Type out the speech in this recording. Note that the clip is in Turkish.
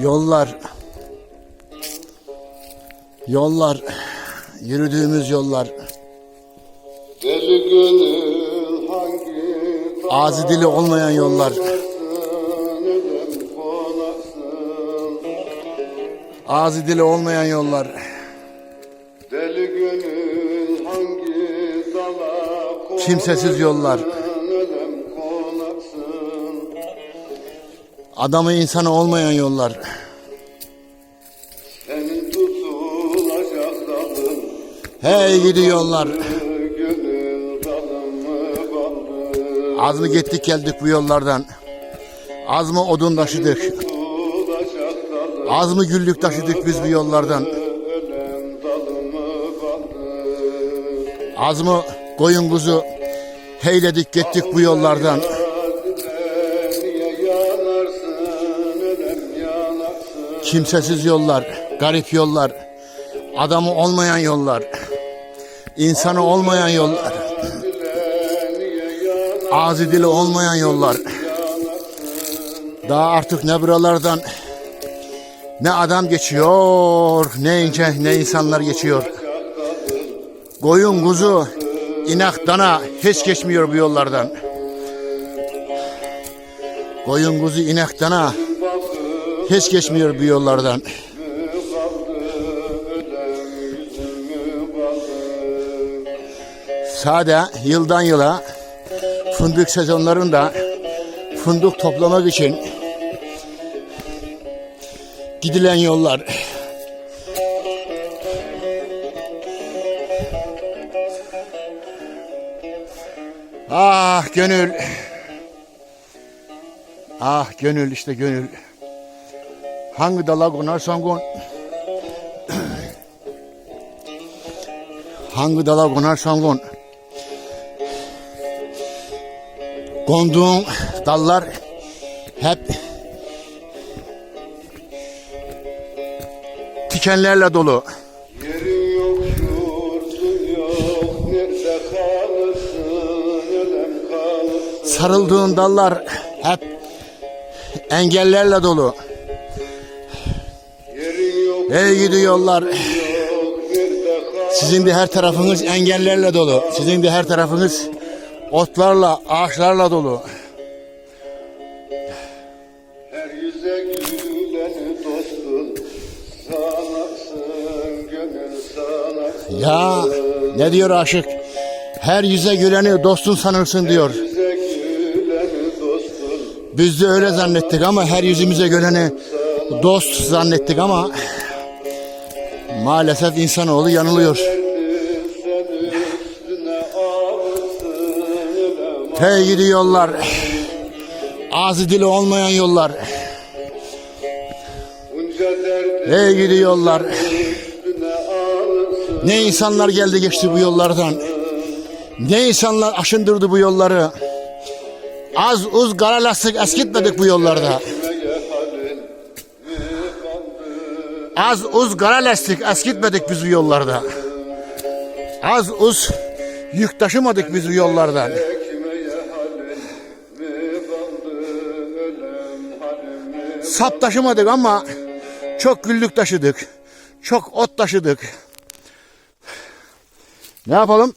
Yollar, yollar, yürüdüğümüz yollar, Deli gönül hangi ağzı dili olmayan yollar, ağzı dili olmayan yollar, Deli gönül hangi dala kimsesiz yollar, adamı insanı olmayan yollar, hey gidi yollar, az mı gittik geldik bu yollardan, az mı odun taşıdık, az mı güllük taşıdık biz bu yollardan, az mı koyun kuzu? Heyledik gittik bu yollardan, kimsesiz yollar, garip yollar, adamı olmayan yollar, insanı olmayan yollar, ağzı dili olmayan yollar. Daha artık ne buralardan ne adam geçiyor, ne ince ne insanlar geçiyor. Koyun, kuzu, inak, dana hiç geçmiyor bu yollardan. Koyun, kuzu, inak, dana hiç geçmiyor bu yollardan. Sade yıldan yıla fındık sezonlarında fındık toplamak için gidilen yollar. Ah gönül. Ah gönül işte gönül. Hangi dala konarsan kon. Hangi dala konarsan kon. Konduğun dallar hep dikenlerle dolu. Sarıldığın dallar hep engellerle dolu. Ey gidi yollar. Sizin de her tarafınız engellerle dolu. Sizin de her tarafınız otlarla, ağaçlarla dolu. Ya ne diyor aşık? Her yüze güleni dostun sanırsın diyor. Biz de öyle zannettik ama her yüzümüze güleni dost zannettik ama maalesef insanoğlu yanılıyor. Gidi yollar. Ağzı dili olmayan yollar. Gidi yollar. Ne insanlar geldi geçti bu yollardan. Ne insanlar aşındırdı bu yolları. Az uz kara lastik eskitmedik bu yollarda. Az uz kara lastik eskitmedik biz bu yollarda. Az uz yük taşımadık biz bu yollardan. Sap taşımadık ama çok güllük taşıdık. Çok ot taşıdık. Ne yapalım?